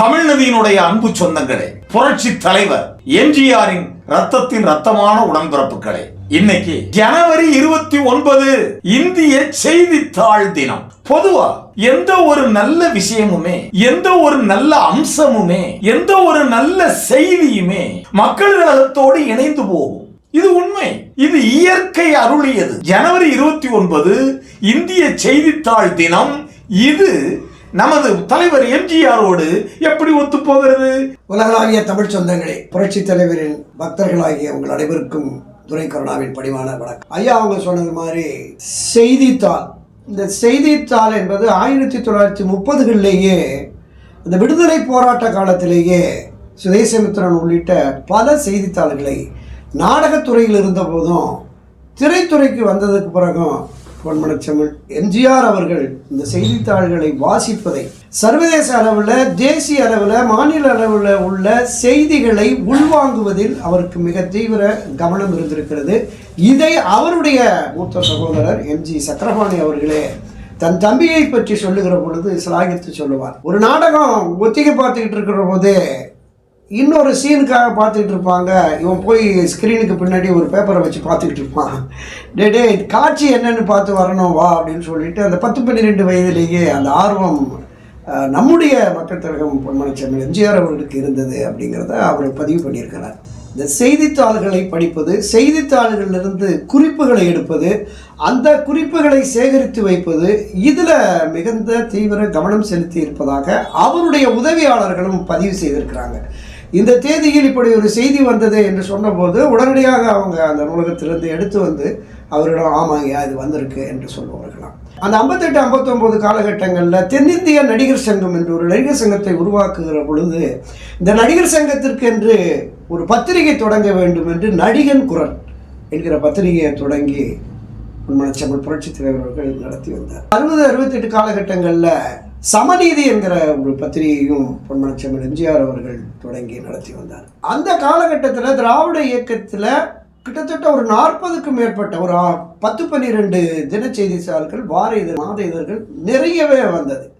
தமிழ்நதியினுடைய அன்பு சொந்தங்களே புரட்சி தலைவர் எம்ஜிஆரின் ரத்தத்தின் ரத்தமான உடன்பிறப்புகளே இன்னைக்கு ஜனவரி இருபத்தி ஒன்பது இந்திய செய்தித்தாள் தினம். பொதுவா எந்த ஒரு நல்ல விஷயமுமே எந்த ஒரு நல்ல அம்சமுமே எந்த ஒரு நல்ல செய்தியுமே மக்கள் நலத்தோடு இணைந்து போகும். இது உண்மை இது இயற்கை அருளியது. ஜனவரி இருபத்தி ஒன்பது இந்திய செய்தித்தாள் தினம். இது நமது தலைவர் எம்ஜிஆரோடு எப்படி ஒத்து போகிறது உலகளாவிய தமிழ் சொந்தங்களே புரட்சி தலைவரின் பக்தர்களாகிய உங்கள் அனைவருக்கும் துரை கருணாவின் பணிவான வணக்கம். ஐயா அவங்க சொன்னது மாதிரி செய்தித்தாள். இந்த செய்தித்தாள் என்பது ஆயிரத்தி தொள்ளாயிரத்தி முப்பதுகளிலேயே இந்த விடுதலை போராட்ட காலத்திலேயே சுதேசமித்திரன் உள்ளிட்ட பல செய்தித்தாள்களை நாடகத்துறையில் இருந்தபோதும் திரைத்துறைக்கு வந்ததுக்கு பிறகும் பொன்மனச்செம்மல் எம்ஜிஆர் அவர்கள் இந்த செய்தித்தாள்களை வாசிப்பதை. சர்வதேச அளவில் தேசிய அளவில் மாநில அளவில் உள்ள செய்திகளை உள்வாங்குவதில் அவருக்கு மிக தீவிர கவனம் இருந்திருக்கிறது. இதை அவருடைய மூத்த சகோதரர் எம்ஜி சக்கரபாணி அவர்களே தன் தம்பியை பற்றி சொல்லுகிற பொழுது சிலாகித்து சொல்லுவார். ஒரு நாடகம் ஒத்திகை பார்த்துக்கிட்டு இருக்கிற போதே இன்னொரு சீனுக்காக பார்த்துக்கிட்டு இருப்பாங்க. இவன் போய் ஸ்க்ரீனுக்கு பின்னாடி ஒரு பேப்பரை வச்சு பார்த்துக்கிட்டு இருப்பான். டே டே காட்சி என்னென்னு பார்த்து வரணும் வா அப்படின்னு சொல்லிட்டு அந்த பத்து பன்னிரெண்டு வயதிலேயே அந்த ஆர்வம் நம்முடைய மக்கள் தலைவர் பொன்மனச்செம்மல் எம்ஜிஆர் அவர்களுக்கு இருந்தது அப்படிங்கிறத அவர் பதிவு பண்ணியிருக்கிறார். இந்த செய்தித்தாள்களை படிப்பது செய்தித்தாள்களிலிருந்து குறிப்புகளை எடுப்பது அந்த குறிப்புகளை சேகரித்து வைப்பது இதில் மிகுந்த தீவிர கவனம் செலுத்தி இருப்பதாக அவருடைய உதவியாளர்களும் பதிவு செய்திருக்கிறாங்க. இந்த தேதியில் இப்படி ஒரு செய்தி வந்தது என்று சொன்னபோது உடனடியாக அவங்க அந்த நூலகத்திலிருந்து எடுத்து வந்து அவரிடம் ஆமாங்க இது வந்திருக்கு என்று சொல்லுவார்களாம். அந்த ஐம்பத்தெட்டு ஐம்பத்தொம்போது காலகட்டங்களில் தென்னிந்திய நடிகர் சங்கம் என்று ஒரு நடிகர் சங்கத்தை உருவாக்குகிற பொழுது இந்த நடிகர் சங்கத்திற்கு என்று ஒரு பத்திரிகை தொடங்க வேண்டும் என்று நடிகன் குரல் என்கிற பத்திரிகையை தொடங்கி உண்மனச்சமல் புரட்சித் தலைவர்கள் அவர்கள் நடத்தி வந்தார். அறுபது அறுபத்தெட்டு காலகட்டங்களில் சமநீதி என்கிற ஒரு பத்திரிகையும் பொன்மனச்செம்மல் எம்ஜிஆர் அவர்கள் தொடங்கி நடத்தி வந்தார். அந்த காலகட்டத்தில் திராவிட இயக்கத்தில் கிட்டத்தட்ட ஒரு நாற்பதுக்கும் மேற்பட்ட ஒரு ஆ- பத்து பன்னிரெண்டு தினச்செய்தித்தாள்கள் வார இதழ் மாத இதழ்கள் நிறையவே வந்தது.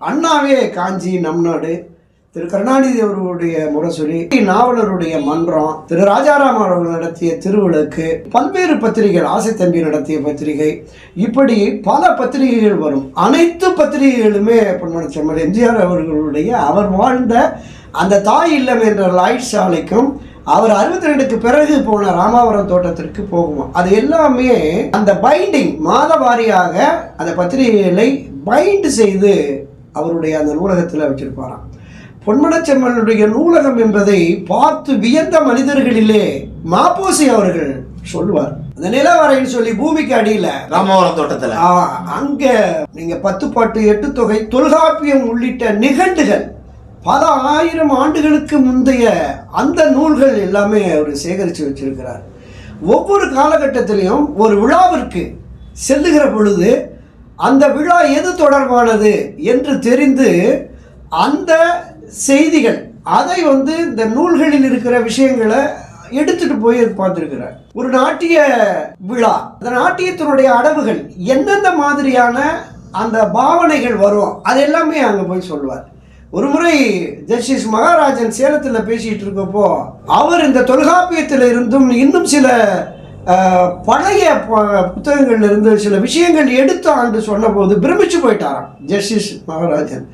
அண்ணாவே காஞ்சி நம் நாடு திரு கருணாநிதி அவர்களுடைய முரசொலி நாவலருடைய மன்றம் திரு ராஜாராம் அவர்கள் நடத்திய திருவிளக்கு பல்வேறு பத்திரிகைகள் ஆசை தம்பி நடத்திய பத்திரிகை இப்படி பல பத்திரிகைகள் வரும். அனைத்து பத்திரிகைகளுமே பொன்மன செம்மல் எம்ஜிஆர் அவர்களுடைய அவர் வாழ்ந்த அந்த தாய் இல்லம் என்ற லாய்ட் சாலைக்கும் அவர் அறுபத்தி ரெண்டுக்கு பிறகு போன ராமாவரம் தோட்டத்திற்கு போகுமா அது எல்லாமே அந்த பைண்டிங் மாத வாரியாக அந்த பத்திரிகைகளை பைண்ட் செய்து அவருடைய அந்த நூலகத்தில் வச்சிருப்பாராம். பொன்மனச்செம்மனுடைய நூலகம் என்பதை பார்த்து வியந்த மனிதர்களிலே மாப்போசி அவர்கள் சொல்லுவார். அந்த நிலவரைன்னு சொல்லி பூமிக்கு அடியில. ராமவரம் தோட்டத்துல. அங்க நீங்க பத்து பாட்டு எட்டு தொகை தொல்காப்பியம் உள்ளிட்ட நிகண்டுகள். பல ஆயிரம் ஆண்டுகளுக்கு முந்தைய அந்த நூல்கள் எல்லாமே அவர் சேகரித்து வச்சிருக்கிறார். ஒவ்வொரு காலகட்டத்திலையும் ஒரு விழாவிற்கு செல்லுகிற பொழுது அந்த விழா எது தொடர்பானது என்று தெரிந்து அந்த செய்திகள். அதை வந்து இந்த நூல்களில் இருக்கிற விஷயங்களை எடுத்துட்டு போய் பார்த்துருக்கிறார் ஒரு நாட்டிய விழா. அந்த நாட்டியத்தினுடைய அடவுகள் எந்தெந்த மாதிரியான அந்த பாவனைகள் வரும் அது எல்லாமே அங்கே போய் சொல்லுவார். ஒரு முறை ஜஸ்டிஸ் மகாராஜன் சேலத்தில் பேசிட்டு இருக்கப்போ அவர் இந்த தொல்காப்பியத்தில் இருந்தும் இன்னும் சில பழைய புத்தகங்கள்ல இருந்து சில விஷயங்கள் எடுத்து ஆண்டு சொன்னபோது பிரமிச்சு போயிட்டாராம் ஜஸ்டிஸ் மகாராஜன்.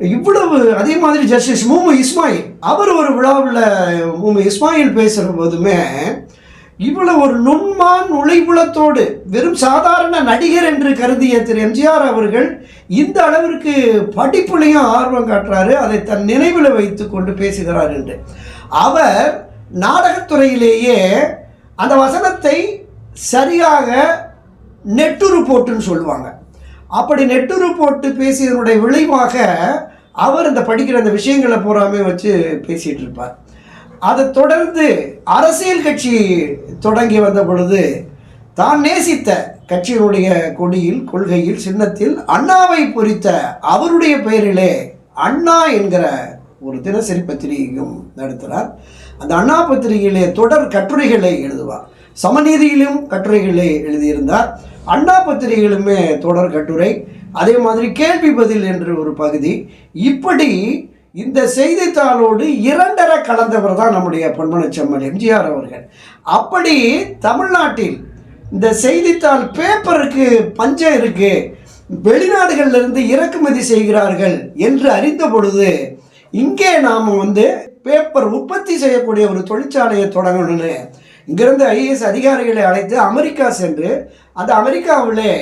இவ்வளவு அதே மாதிரி ஜஸ்டிஸ் மூமு இஸ்மாயில் அவர் ஒரு விழாவில் மூமு இஸ்மாயில் பேசுகிற போதுமே இவ்வளவு ஒரு நுண்மான் நுழைவுளத்தோடு வெறும் சாதாரண நடிகர் என்று கருதிய திரு எம்ஜிஆர் அவர்கள் இந்த அளவிற்கு படிப்புலையும் ஆர்வம் காட்டுறாரு அதை தன் நினைவில் வைத்து கொண்டு பேசுகிறார் என்று. அவர் நாடகத்துறையிலேயே அந்த வசனத்தை சரியாக நெட்டுரு போட்டுன்னு சொல்லுவாங்க. அப்படி நெட்டுரு போட்டு பேசியதனுடைய விளைவாக அவர் இந்த படிக்கிற அந்த விஷயங்களை பூராமே வச்சு பேசிகிட்டு இருப்பார். அதை தொடர்ந்து அரசியல் கட்சி தொடங்கி வந்த பொழுது தான் நேசித்த கட்சியினுடைய கொடியில் கொள்கையில் சின்னத்தில் அண்ணாவை பொறித்த அவருடைய பெயரிலே அண்ணா என்கிற ஒரு தினசரி பத்திரிகையும் நடத்துகிறார் அந்த அண்ணா பத்திரிகையிலே தொடர் கட்டுரைகளை எழுதுவார். சமநீதியிலும் கட்டுரைகளை எழுதியிருந்தார். அண்ணா பத்திரிகைகளுமே தொடர் கட்டுரை. அதே மாதிரி கேள்வி பதில் என்ற ஒரு பகுதி. இப்படி இந்த செய்தித்தாளோடு இரண்டரை கலந்தவர் தான் நம்முடைய பொன்மனச்செம்மல் எம்ஜிஆர் அவர்கள். அப்படி தமிழ்நாட்டில் இந்த செய்தித்தாள் பேப்பருக்கு பஞ்சம் இருக்கு. வெளிநாடுகளிலிருந்து இறக்குமதி செய்கிறார்கள் என்று அறிந்த பொழுது இங்கே நாம் வந்து பேப்பர் உற்பத்தி செய்யக்கூடிய ஒரு தொழிற்சாலையை தொடங்கணும்னு இங்கிருந்து ஐஏஎஸ் அதிகாரிகளை அழைத்து அமெரிக்கா சென்று அந்த அமெரிக்காவிலே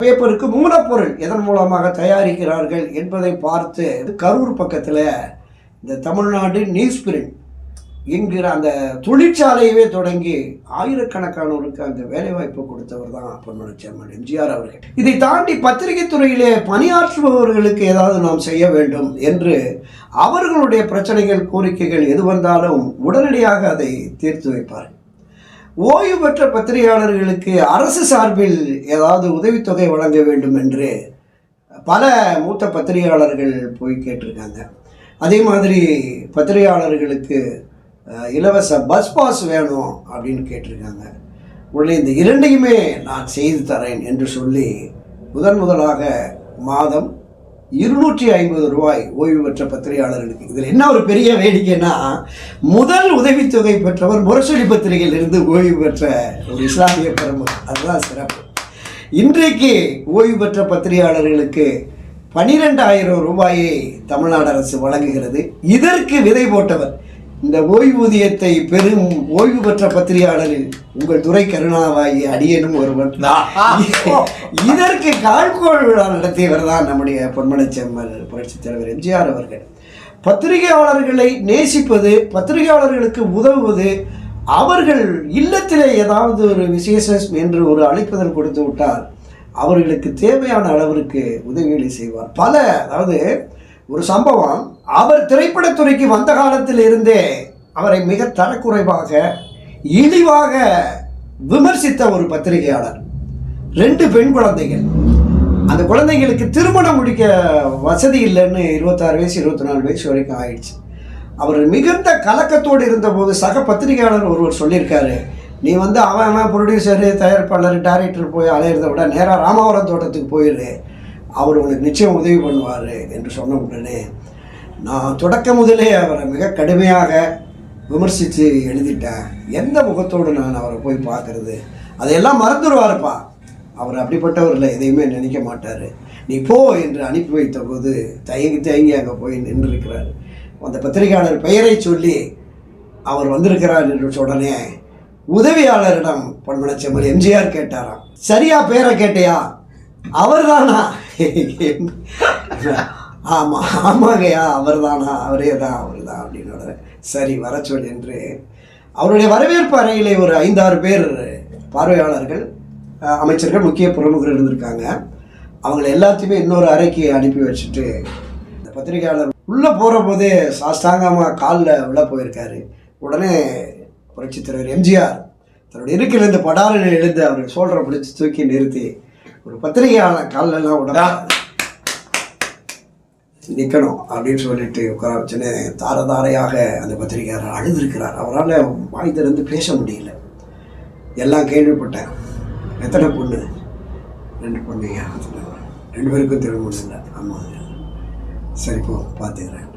பேப்பருக்கு மூலப்பொருள் எதன் மூலமாக தயாரிக்கிறார்கள் என்பதை பார்த்து கரூர் பக்கத்தில் இந்த தமிழ்நாடு நியூஸ் பிரிண்ட் என்கிற அந்த தொழிற்சாலையவே தொடங்கி ஆயிரக்கணக்கானோருக்கு அந்த வேலைவாய்ப்பு கொடுத்தவர் தான் பொன்மன சேர்மன் எம்ஜிஆர் அவர்கள். இதை தாண்டி பத்திரிகை துறையிலே பணியாற்றுபவர்களுக்கு ஏதாவது நாம் செய்ய வேண்டும் என்று அவர்களுடைய பிரச்சனைகள் கோரிக்கைகள் எது வந்தாலும் உடனடியாக அதை தீர்த்து வைப்பார் ஓய்வு பெற்ற பத்திரிகையாளர்களுக்கு அரசு சார்பில் ஏதாவது உதவித்தொகை வழங்க வேண்டும் என்று பல மூத்த பத்திரிகையாளர்கள் போய் கேட்டிருக்காங்க. அதே மாதிரி பத்திரிகையாளர்களுக்கு இலவச பஸ் பாஸ் வேணும் அப்படின்னு கேட்டிருக்காங்க. உடனே இந்த இரண்டையுமே நான் செய்து தரேன் என்று சொல்லி முதன் முதலாக மாதம் இருநூற்றி ஐம்பது ரூபாய் ஓய்வு பெற்ற பத்திரிகையாளர்களுக்கு. இதில் என்ன ஒரு பெரிய வேடிக்கைன்னா முதல் உதவித்தொகை பெற்றவர் முரசொலி பத்திரிகையிலிருந்து ஓய்வு பெற்ற ஒரு இஸ்லாமிய பிரமுகர். அதுதான் சிறப்பு. இன்றைக்கு ஓய்வு பெற்ற பத்திரிகையாளர்களுக்கு பனிரெண்டாயிரம் ரூபாயை தமிழ்நாடு அரசு வழங்குகிறது. இதற்கு விதை போட்டவர் இந்த ஓய்வூதியத்தை பெறும் ஓய்வு பெற்ற பத்திரிகையாளரில் உங்கள் துறை கருணாவாயி அடியனும் ஒருவன் இதற்கு கால்கோள் விழா நடத்தியவர் தான் நம்முடைய பொன்மனச் செம்மல் புரட்சித் தலைவர் எம்ஜிஆர் அவர்கள். பத்திரிகையாளர்களை நேசிப்பது பத்திரிகையாளர்களுக்கு உதவுவது அவர்கள் இல்லத்திலே ஏதாவது ஒரு விசேஷம் என்று ஒரு அழைப்புதல் கொடுத்து விட்டால் அவர்களுக்கு தேவையான அளவிற்கு உதவிகளை செய்வார். பல அதாவது ஒரு சம்பவம். அவர் திரைப்படத்துறைக்கு வந்த காலத்தில் இருந்தே அவரை மிக தரக்குறைவாக இழிவாக விமர்சித்த ஒரு பத்திரிகையாளர். ரெண்டு பெண் குழந்தைகள். அந்த குழந்தைங்களுக்கு திருமணம் முடிக்க வசதி இல்லைன்னு இருபத்தாறு வயசு இருபத்தி நாலு வயசு வரைக்கும் ஆயிடுச்சு. அவர் மிகுந்த கலக்கத்தோடு இருந்தபோது சக பத்திரிகையாளர் ஒருவர் சொல்லியிருக்காரு நீ வந்து அவன் அவன் ப்ரொடியூசரு தயாரிப்பாளர் டைரக்டர் போய் அலையிறத விட நேராக ராமாவரம் தோட்டத்துக்கு போயிடு அவர் உனக்கு நிச்சயம் உதவி பண்ணுவார் என்று சொன்ன உடனே நான் தொடக்க முதலே அவரை மிக கடுமையாக விமர்சித்து எழுதிட்டேன். எந்த முகத்தோடு நான் அவரை போய் பார்க்குறது? அதையெல்லாம் மறந்துடுவாருப்பா. அவர் அப்படிப்பட்டவர் இல்லை எதையுமே நினைக்க மாட்டார். நீ போ என்று அனுப்பி வைத்த போது தயங்கி தயங்கி அங்கே போய் நின்றிருக்கிறார். அந்த பத்திரிகையாளர் பெயரை சொல்லி அவர் வந்திருக்கிறார் என்று உடனே உதவியாளரிடம் பொன்மனச்செம்மல் எம்ஜிஆர் கேட்டாராம். சரியா பேரை கேட்டியா? அவர்தானா? ஆமாம் ஆமாங்கய்யா அவர் தானா அவரே தான் அவர் தான் அப்படின்னு சரி வர சொல் என்று அவருடைய வரவேற்பு அறையிலே ஒரு ஐந்தாறு பேர் பார்வையாளர்கள் அமைச்சர்கள் முக்கிய பிரமுகர் இருந்திருக்காங்க. அவங்கள எல்லாத்தையுமே இன்னொரு அறைக்கு அனுப்பி வச்சுட்டு இந்த பத்திரிகையாளர் உள்ளே போகிற போதே சாஸ்தாங்கமாக காலில் விழ போயிருக்காரு. உடனே புரட்சித் தலைவர் எம்ஜிஆர் தன்னுடைய இருக்கிலிருந்து படாரில் எழுந்து அவர்கள் சோழரை பிடிச்சி தூக்கி நிறுத்தி ஒரு பத்திரிகையாளர் காலில் எல்லாம் உடனே நிற்கணும் அப்படின்னு சொல்லிட்டு உட்கார வச்சுன்னு தார தாரையாக அந்த பத்திரிகையாளர் அழுதுருக்கிறார். அவரால் வாய் திறந்து பேச முடியல. எல்லாம் கேள்விப்பட்டேன். எத்தனை பொண்ணு? ரெண்டு பொண்ணுங்க. ரெண்டு பேருக்கும் திருமணம் இல்லை ஆமாம் சரி போ பார்த்துக்கிறேன்.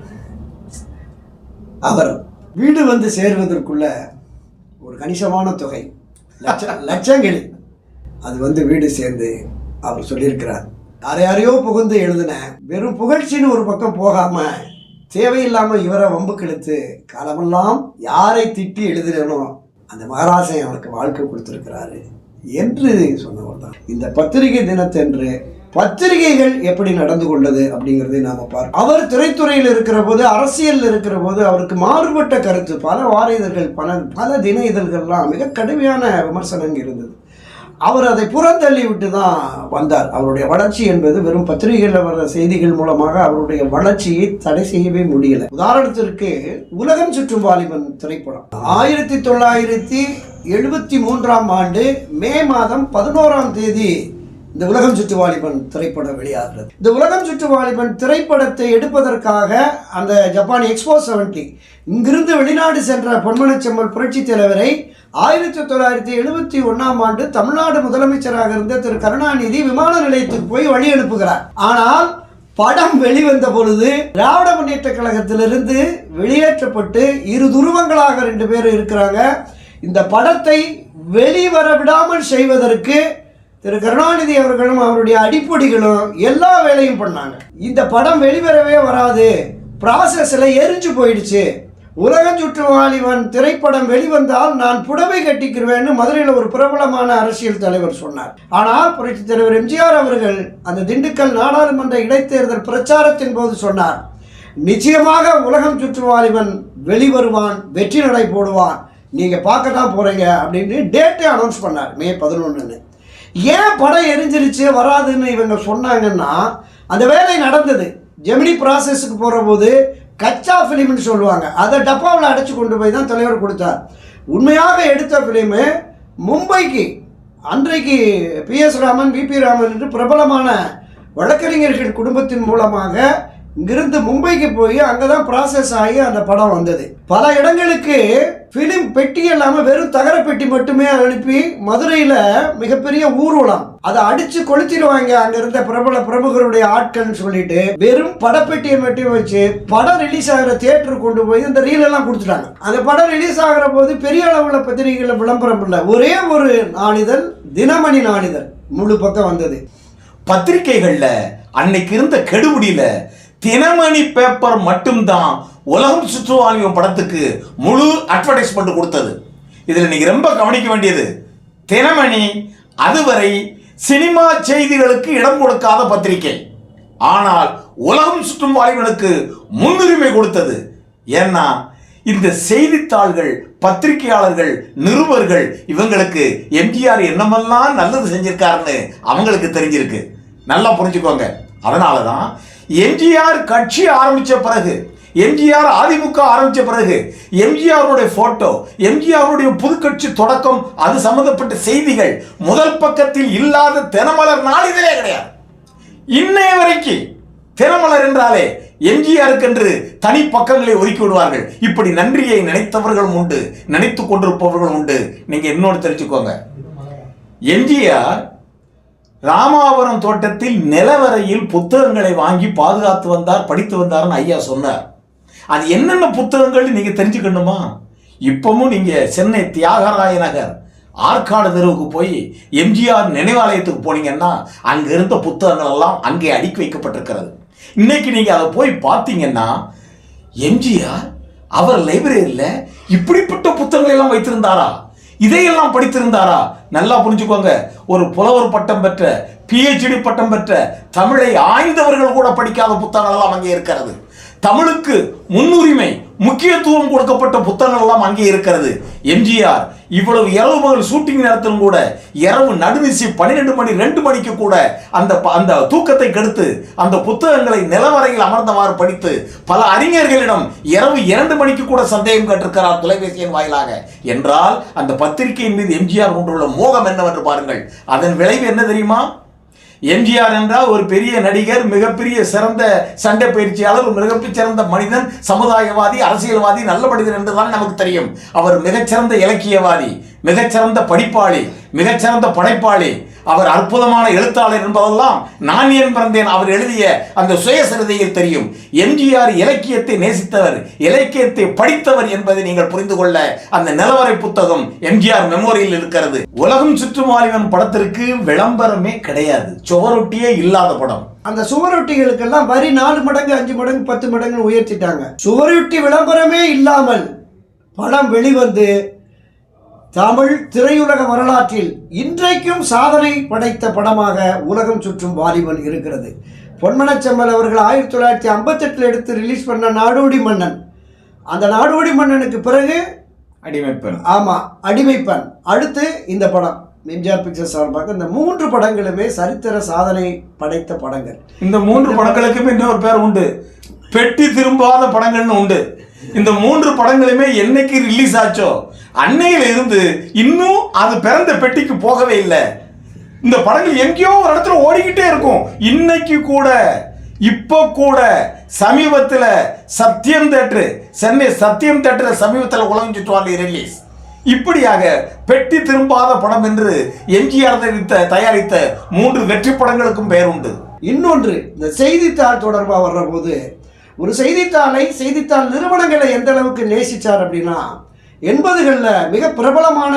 அவர் வீடு வந்து சேர்வதற்குள்ள ஒரு கணிசமான தொகை. லட்ச லட்சங்களில் அது வந்து வீடு சேர்ந்து அவர் சொல்லியிருக்கிறார். யார் யாரையோ புகுந்து எழுதின வெறும் புகழ்ச்சின்னு ஒரு பக்கம் போகாம தேவையில்லாமல் இவரை வம்புக்கு இழுத்து காலமெல்லாம் யாரை திட்டி எழுதுறனோ அந்த மகராசன் அவனுக்கு வாழ்க்கை கொடுத்துருக்கிறாரு என்று சொன்னவர் தான் இந்த பத்திரிகை தினத்தன்று பத்திரிகைகள் எப்படி நடந்து கொண்டது அப்படிங்கிறதை நாம பார்ப்போம் அவர் திரைத்துறையில் இருக்கிற போது அரசியல் இருக்கிற போது அவருக்கு மாறுபட்ட கருத்து. பல வார இதழ்கள் பல பல தின இதழ்கள்லாம் மிக கடுமையான விமர்சனங்கள் இருந்தது. அவர் அதை புறந்தள்ளி விட்டு தான் வந்தார். அவருடைய வளர்ச்சி என்பது வெறும் பத்திரிகைகளில் வர்ற செய்திகள் மூலமாக அவருடைய வளர்ச்சியை தடை செய்யவே முடியல. உதாரணத்திற்கு உலகம் சுற்றும் வாலிபன் திரைப்படம். ஆயிரத்தி தொள்ளாயிரத்தி எழுபத்தி மூன்றாம் ஆண்டு மே மாதம் பதினோராம் தேதி இந்த உலகம் சுற்று வாலிபன் திரைப்படம் வெளியாகிறது. இந்த உலகம் சுற்று வாலிபன் திரைப்படத்தை எடுப்பதற்காக அந்த ஜப்பான் எக்ஸ்போ செவன்டி இங்கிருந்து வெளிநாடு சென்ற பொன்மனச்செம்மல் புரட்சி தலைவரை ஆயிரத்தி தொள்ளாயிரத்தி எழுபத்தி ஒன்றாம் ஆண்டு தமிழ்நாடு முதலமைச்சராக இருந்த திரு கருணாநிதி விமான நிலையத்துக்கு போய் வழி அனுப்புகிறார் ஆனால் படம் வெளிவந்த பொழுது திராவிட முன்னேற்ற கழகத்திலிருந்து வெளியேற்றப்பட்டு இரு துருவங்களாக ரெண்டு பேர் இருக்கிறாங்க. இந்த படத்தை வெளிவர விடாமல் செய்வதற்கு திரு கருணாநிதி அவர்களும் அவருடைய அடிப்பொடிகளும் எல்லா வேலையும் பண்ணாங்க. இந்த படம் வெளிவரவே வராது. ப்ராசஸில் எரிஞ்சு போயிடுச்சு. உலகம் சுற்றுவாளிவன் திரைப்படம் வெளிவந்தால் நான் புடவை கட்டிக்கிறேன்னு மதுரையில் ஒரு பிரபலமான அரசியல் தலைவர் சொன்னார். ஆனால் புரட்சி தலைவர் எம்ஜிஆர் அவர்கள் அந்த திண்டுக்கல் நாடாளுமன்ற இடைத்தேர்தல் பிரச்சாரத்தின் போது சொன்னார். நிச்சயமாக உலகம் சுற்றுவாளிவன் வெளிவருவான் வெற்றி நடை போடுவான். நீங்கள் பார்க்க தான் போகிறீங்க அப்படின்னு டேட்டை அனௌன்ஸ் பண்ணார். மே பதினொன்றுன்னு ஏன் படம் எரிஞ்சிருச்சு வராதுன்னு இவங்க சொன்னாங்கன்னா அந்த வேலை நடந்தது. ஜெமினி ப்ராசஸுக்கு போகிற போது கச்சா ஃபிலிம்னு சொல்லுவாங்க. அதை டப்பாவில் அடைச்சி கொண்டு போய் தான் தலைவர் கொடுத்தார். உண்மையாக எடுத்த ஃபிலிமு மும்பைக்கு அன்றைக்கு P S Raman VP Raman என்று பிரபலமான வழக்கறிஞர்கள் குடும்பத்தின் மூலமாக இங்கிருந்து மும்பைக்கு போய் அங்கே தான் ப்ராசஸ் ஆகி அந்த படம் வந்தது. பல இடங்களுக்கு ஃபிலிம் பெட்டி இல்லாமல் வெறும் தகர பெட்டி மட்டுமே அனுப்பி மதுரையில் மிகப்பெரிய ஊர்வலம். அதை அடிச்சு கொளுத்திடுவாங்க அங்க இருந்த பிரபல பிரமுகருடைய ஆட்கள்னு சொல்லிட்டு வெறும் படப்பெட்டியை மட்டும் வச்சு படம் ரிலீஸ் ஆகிற தியேட்டருக்கு கொண்டு போய் இந்த ரீல் எல்லாம் கொடுத்துட்டாங்க. அந்த படம் ரிலீஸ் ஆகிற போது பெரிய அளவுல பத்திரிகைகளில் விளம்பரம் இல்லை. ஒரே ஒரு நாளிதழ் தினமணி நாளிதழ் முழு பக்கம் வந்தது. பத்திரிகைகள்ல அன்னைக்கு இருந்த கெடுபிடியில தினமணி பேப்பர் மட்டும்தான் உலகம் சுற்றுவாலியம் படத்துக்கு முழு அட்வர்டைஸ்மெண்ட் கொடுத்தது. இதில் நீங்கள் ரொம்ப கவனிக்க வேண்டியது தினமணி அதுவரை சினிமா செய்திகளுக்கு இடம் கொடுக்காத பத்திரிகை. ஆனால் உலகம் சுற்றும் வாலிபனுக்கு முன்னுரிமை கொடுத்தது. ஏன்னா இந்த செய்தித்தாள்கள் பத்திரிகையாளர்கள் நிருபர்கள் இவங்களுக்கு எம்ஜிஆர் என்னமெல்லாம் நல்லது செஞ்சிருக்காருன்னு அவங்களுக்கு தெரிஞ்சிருக்கு. நல்லா புரிஞ்சுக்கோங்க. அதனால தான் எம்ஜிஆர் கட்சி ஆரம்பிச்ச பிறகு எம்ஜிஆர் அதிமுக ஆரம்பிச்ச பிறகு எம்ஜிஆருடைய ஃபோட்டோ எம்ஜிஆருடைய புதுக்கட்சி தொடக்கம் அது சம்பந்தப்பட்ட செய்திகள் முதல் பக்கத்தில் இல்லாத தினமலர் நாளிதழே கிடையாது. இன்னைய வரைக்கும் தினமலர் என்றாலே எம்ஜிஆருக்கு என்று தனி பக்கங்களை ஒதுக்கி விடுவார்கள். இப்படி நன்றியை நினைத்தவர்களும் உண்டு நினைத்து கொண்டிருப்பவர்களும் உண்டு. நீங்க இன்னொன்று தெரிஞ்சுக்கோங்க. எம்ஜிஆர் ராமாபுரம் தோட்டத்தில் நிலவரையில் புத்தகங்களை வாங்கி பாதுகாத்து வந்தார் படித்து வந்தார்னு ஐயா சொன்னார். அது என்னென்ன புத்தகங்கள் நீங்க தெரிஞ்சுக்கணுமா? இப்பவும் நீங்க சென்னை தியாகராய நகர் ஆற்காடு தெருவுக்கு போய் எம்ஜிஆர் நினைவாலயத்துக்கு போனீங்கன்னா அங்க இருந்த புத்தகங்கள் எல்லாம் அங்கே அடுக்கி வைக்கப்பட்டிருக்கிறது. இன்னைக்கு நீங்க அதை போய் பார்த்தீங்கன்னா எம்ஜிஆர் அவர் லைப்ரரியில் இப்படிப்பட்ட புத்தகங்கள் எல்லாம் வைத்திருந்தாரா? இதையெல்லாம் படித்திருந்தாரா? நல்லா புரிஞ்சுக்கோங்க. ஒரு புலவர் பட்டம் பெற்ற பிஹெச்டி பட்டம் பெற்ற தமிழை ஆய்ந்தவர்கள் கூட படிக்காத புத்தகங்கள் எல்லாம் அங்கே இருக்கிறது. தமிழுக்கு முன்னுரிமை முக்கியத்துவம் கொடுக்கப்பட்ட புத்தகங்கள் எல்லாம் அங்கே இருக்கிறது. எம்ஜிஆர் இவ்வளவு இரவு பகல் ஷூட்டிங் நேரத்திலும் கூட இரவு நடுநிசி பன்னிரெண்டு மணி ரெண்டு மணிக்கு கூட அந்த ப- அந்த தூக்கத்தை கெடுத்து அந்த புத்தகங்களை நிலவரையில் அமர்ந்தவாறு படித்து பல அறிஞர்களிடம் இரவு இரண்டு மணிக்கு கூட சந்தேகம் கேட்டிருக்கிறார் தொலைபேசியின் வாயிலாக. என்றால் அந்த பத்திரிகையின் மீது எம்ஜிஆர் கொண்டுள்ள மோகம் என்னவென்று பாருங்கள். அதன் விளைவு என்ன தெரியுமா? எம்ஜிஆர் என்றால் ஒரு பெரிய நடிகர் மிகப்பெரிய சிறந்த சண்டை பயிற்சியாளர் ஒரு மிகப்பெரிய சிறந்த மனிதன் சமுதாயவாதி அரசியல்வாதி நல்ல மனிதன் என்றுதான் நமக்கு தெரியும். அவர் மிகச்சிறந்த இலக்கியவாதி. மிகச்சிறந்த படிப்பாளி மிகச்சிறந்த படைப்பாளி அவர் அற்புதமான எழுத்தாளர் என்பதெல்லாம் நான் ஏன் பிறந்தேன்? அவர் எழுதிய அந்த சுயசரிதையில் தெரியும். எம்ஜிஆர் இலக்கியத்தை நேசித்தவர் இலக்கியத்தை படித்தவர் என்பதை நீங்கள் புரிந்து கொள்ள அந்த நிலவரை புத்தகம் எம்ஜிஆர் மெமோரியில் இருக்கிறது. உலகம் சுற்றுமாலிவன் படத்திற்கு விளம்பரமே கிடையாது. சுவரொட்டியே இல்லாத படம். அந்த சுவரொட்டிகளுக்கெல்லாம் வரி நாலு மடங்கு அஞ்சு மடங்கு பத்து மடங்கு உயர்த்திட்டாங்க. சுவரொட்டி விளம்பரமே இல்லாமல் படம் வெளிவந்து தமிழ் திரையுலக வரலாற்றில் இன்றைக்கும் சாதனை படைத்த படமாக உலகம் சுற்றும் வாலிபன் இருக்கிறது. பொன்மனச்செம்மல் அவர்கள் ஆயிரத்தி தொள்ளாயிரத்தி ஐம்பத்தெட்டில் எடுத்து ரிலீஸ் பண்ண நாடோடி மன்னன். அந்த நாடோடி மன்னனுக்கு பிறகு அடிமைப்பெண். ஆமாம் அடிமைப்பன் அடுத்து இந்த படம். எம்ஜிஆர் பிக்சர்ஸ் சார்பாக இந்த மூன்று படங்களுமே சரித்திர சாதனை படைத்த படங்கள். இந்த மூன்று படங்களுக்குமே இன்னொரு பேர் உண்டு. பெட்டி திரும்பாத படங்கள்னு உண்டு. இந்த மூன்று படங்களுமே என்னைக்கு ரிலீஸ் ஆச்சோ? அன்னையில இருந்து இன்னும் அது பிறந்த பெட்டிக்கு போகவே இல்லை. இந்த படங்கள் எங்கேயோ ஒரு இடத்துல ஓடிக்கிட்டே இருக்கும். இன்னைக்கு கூட இப்போ கூட சமீபத்தில் சத்தியம் தேட்டரு சென்னை சத்தியம் தேட்டர் சமீபத்தில் உலகம் ரிலீஸ் இப்படியாக பெட்டி திரும்பாத படம் என்று எம்ஜிஆர் தயாரித்த தயாரித்த மூன்று வெற்றி படங்களுக்கும் பெயர் உண்டு. இன்னொன்று இந்த செய்தித்தாள் தொடர்பாக வர்ற போது ஒரு செய்தித்தாளை செய்தித்தாள் நிறுவனங்களை எந்த அளவுக்கு நேசிச்சார் அப்படின்னா எண்பதுகளில் மிக பிரபலமான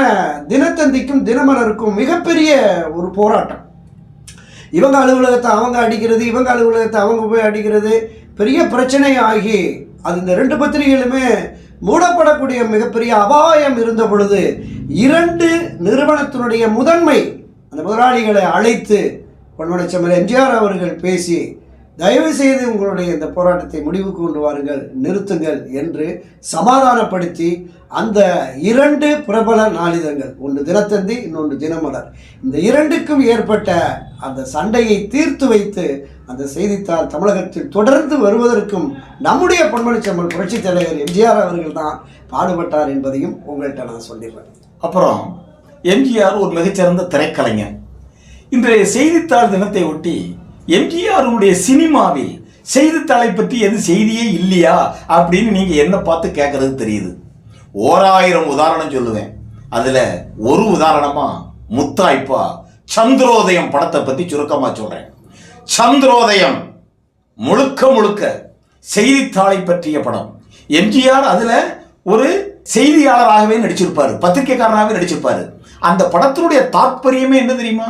தினத்தந்திக்கும் தினமலருக்கும் மிகப்பெரிய ஒரு போராட்டம். இவங்க அலுவலகத்தை அவங்க அடிக்கிறது இவங்க அலுவலகத்தை அவங்க போய் அடிக்கிறது பெரிய பிரச்சனை ஆகி அது இந்த ரெண்டு பத்திரிகைகளுமே மூடப்படக்கூடிய மிகப்பெரிய அபாயம் இருந்த பொழுது இரண்டு நிறுவனத்தினுடைய முதன்மை அந்த முதலாளிகளை அழைத்து பொன்மனச்செம்மல் எம்ஜிஆர் அவர்கள் பேசி தயவு செய்து உங்களுடைய இந்த போராட்டத்தை முடிவுக்கு கொண்டு வாருங்கள் நிறுத்துங்கள் என்று சமாதானப்படுத்தி அந்த இரண்டு பிரபல நாளிதழ்கள் ஒன்று தினத்தந்தி இன்னொன்று தினமலர். இந்த இரண்டுக்கும் ஏற்பட்ட அந்த சண்டையை தீர்த்து வைத்து அந்த செய்தித்தாள் தமிழகத்தில் தொடர்ந்து வருவதற்கும் நம்முடைய பொன்மணிச்செம்மல் புரட்சித் தலைவர் எம்ஜிஆர் அவர்கள் தான் பாடுபட்டார் என்பதையும் உங்கள்கிட்ட நான் சொல்லிடுறேன். அப்புறம் எம்ஜிஆர் ஒரு மிகச்சிறந்த திரைக்கலைஞர். இன்றைய செய்தித்தாள் தினத்தை ஒட்டி எம்ஜிஆருடைய சினிமாவில் செய்தித்தாளை பற்றி எது செய்தியே இல்லையா அப்படின்னு நீங்கள் என்ன பார்த்து கேட்குறது தெரியுது. ஓராயிரம் உதாரணம் சொல்லுவேன். அதில் ஒரு உதாரணமாக முத்தாய்ப்பா சந்திரோதயம் படத்தை பற்றி சுருக்கமாக சொல்கிறேன் சந்திரோதயம் முழுக்க முழுக்க செய்தித்தாளை பற்றிய படம். எம்ஜிஆர் அதில் ஒரு செய்தியாளராகவே நடிச்சிருப்பார். பத்திரிகைக்காரராகவே நடிச்சிருப்பார். அந்த படத்தினுடைய தாற்பயமே என்ன தெரியுமா?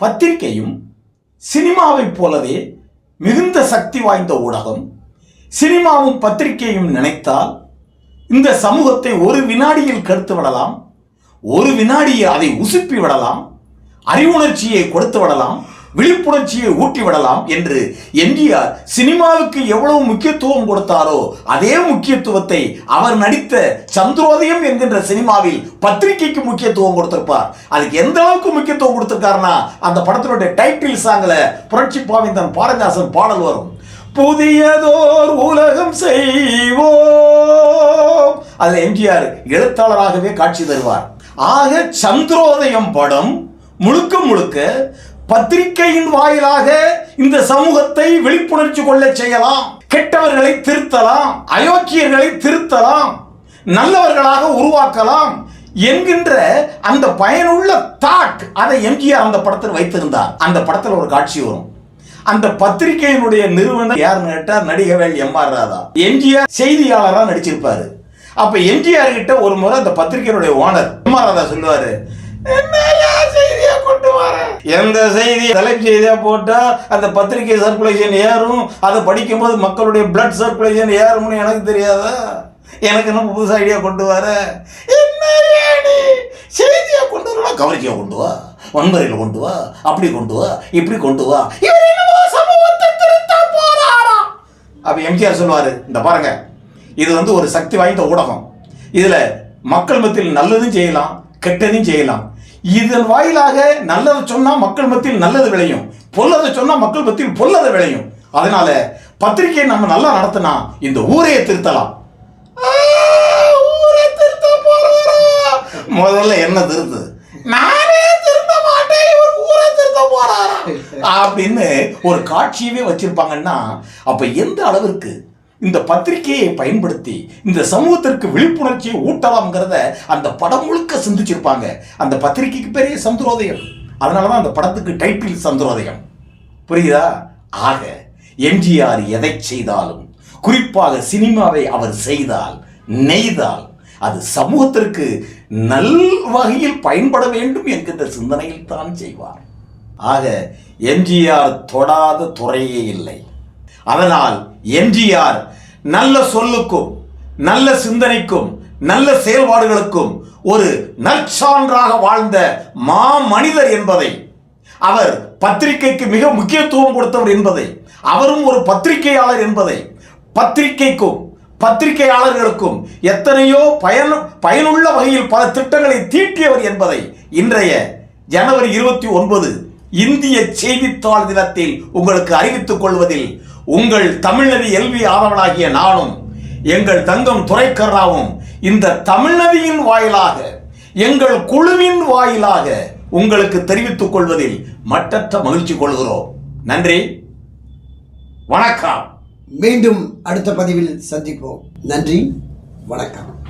பத்திரிகையும் சினிமாவைப் போலவே மிகுந்த சக்தி வாய்ந்த ஊடகம். சினிமாவும் பத்திரிகையும் நினைத்தால் இந்த சமூகத்தை ஒரு வினாடியில் கெடுத்து விடலாம் ஒரு வினாடியில் அதை உசுப்பி விடலாம் அறிவுணர்ச்சியை கொடுத்து விடலாம். விழிப்புணர்ச்சியை ஊட்டி விடலாம் என்று எம்ஜிஆர் சினிமாவுக்கு எவ்வளவு முக்கியத்துவம் கொடுத்தாரோ அதே முக்கியத்துவத்தை அவர் நடித்த சந்திரோதயம் என்கின்ற சினிமாவில் பத்திரிகைக்கு முக்கியத்துவம் கொடுத்திருப்பார். அதுக்கு எந்த அளவுக்கு முக்கியத்துவம் கொடுத்திருக்காருன்னா அந்த படத்தினுடைய டைட்டில் சாங்கில் புரட்சி பாவிந்தன் பாரதிதாசன் பாடல் வரும். புதியதோர் உலகம் செய்வோம். அதுல எம்ஜிஆர் எழுத்தாளராகவே காட்சி தருவார். ஆக சந்திரோதயம் படம் முழுக்க முழுக்க பத்திரிகையின் வாயிலாக இந்த சமூகத்தை விழிப்புணர்ச்சி கொள்ள செய்யலாம். கெட்டவர்களை திருத்தலாம். அயோக்கியர்களை திருத்தலாம். நல்லவர்களாக உருவாக்கலாம் என்கின்ற அந்த பயனுள்ள தாட் அதை எம்ஜிஆர் அந்த படத்தில் வைத்திருந்தார். அந்த படத்தில் ஒரு காட்சி வரும். அந்த பத்திரிகையினுடைய நிறுவனர் யாருன்னு கேட்டால் நடிகவேல் எம் ஆர் ராதா. எம்ஜிஆர் செய்தியாளராக நடிச்சிருப்பாரு. அப்ப எம்ஜிஆர் கிட்ட ஒரு முறை அந்த பத்திரிகையினுடைய ஓனர் எம் ஆர் ராதா சொல்லுவாரு "என்னய்யா செய்தியா கொண்டு வர? எந்த செய்தி தலைப்பு செய்தியா போட்டா அந்த பத்திரிகை சர்க்குலேஷன் ஏறும்? அதை படிக்கும்போது மக்களுடைய பிளட் சர்க்குலேஷன் ஏறும்னு எனக்கு தெரியாதா? எனக்கு என்ன புதுசு ஐடியா கொண்டு வர? என்னய்யா நீ? செய்தியா கொண்டு வரலாம் கவர்ச்சியா கொண்டு வா. வன்முறையில் கொண்டு வா. அப்படி கொண்டு வா. இப்படி கொண்டு வா. அப்ப எம்ஜிஆர் சொல்லுவாரு இந்த பாருங்க இது வந்து ஒரு சக்தி வாய்ந்த ஊடகம். இதுல மக்கள் மத்தியில் நல்லதும் செய்யலாம் கெட்டதையும் செய்யலாம். இதன் வாயிலாக நல்லது சொன்னா மக்கள் மத்தியில் நல்லது விளையும். பொல்லதை சொன்னா மக்கள் மத்தியில் பொல்லதை விளையும். அதனால பத்திரிகையை நம்ம நல்லா நடத்தினா இந்த ஊரையே திருத்தலாம். முதல்ல என்ன திருத்து? நானே திருத்த மாட்டேன் இவர் ஊரை திருத்த போறாரா? அப்படின்னு ஒரு காட்சியவே வச்சிருப்பாங்கன்னா அப்ப எந்த அளவிற்கு இந்த பத்திரிகையை பயன்படுத்தி இந்த சமூகத்திற்கு விழிப்புணர்ச்சியை ஊட்டலாம்ங்கிறத அந்த படம் முழுக்க சிந்திச்சிருப்பாங்க. அந்த பத்திரிகைக்கு பெரிய சந்திரோதயம். அதனாலதான் அந்த படத்துக்கு டைட்டில் சந்திரோதயம். புரியுதா? ஆக எம்ஜிஆர் எதை செய்தாலும் குறிப்பாக சினிமாவை அவர் செய்தால் நெய்தால் அது சமூகத்திற்கு நல் வகையில் பயன்பட வேண்டும் என்கின்ற சிந்தனையில் தான் செய்வார். ஆக எம்ஜிஆர் தொடாத துறையே இல்லை. அதனால் எம்ஜிஆர் நல்ல சொல்லுக்கும் நல்ல சிந்தனைக்கும் நல்ல செயல்பாடுகளுக்கும் ஒரு நற்சான்றாக வாழ்ந்த மா மனிதர் என்பதை அவர் பத்திரிகைக்கு மிக முக்கியத்துவம் கொடுத்தவர் என்பதை அவரும் ஒரு பத்திரிகையாளர் என்பதை பத்திரிகைக்கும் பத்திரிகையாளர்களுக்கும் எத்தனையோ பயன் பயனுள்ள வகையில் பல திட்டங்களை தீட்டியவர் என்பதை இன்றைய ஜனவரி இருபத்தி ஒன்பது இந்திய செய்தித்தாள் தினத்தில் உங்களுக்கு அறிவித்துக் கொள்வதில் உங்கள் தமிழ்நதி எல்வி ஆதவனாகிய நானும் எங்கள் தங்கம் துரைக்கர்ணாவும் இந்த தமிழ்நதியின் வாயிலாக எங்கள் குழுவின் வாயிலாக உங்களுக்கு தெரிவித்துக் கொள்வதில் மட்டற்ற மகிழ்ச்சி கொள்கிறோம். நன்றி. வணக்கம். மீண்டும் அடுத்த பதிவில் சந்திப்போம். நன்றி. வணக்கம்.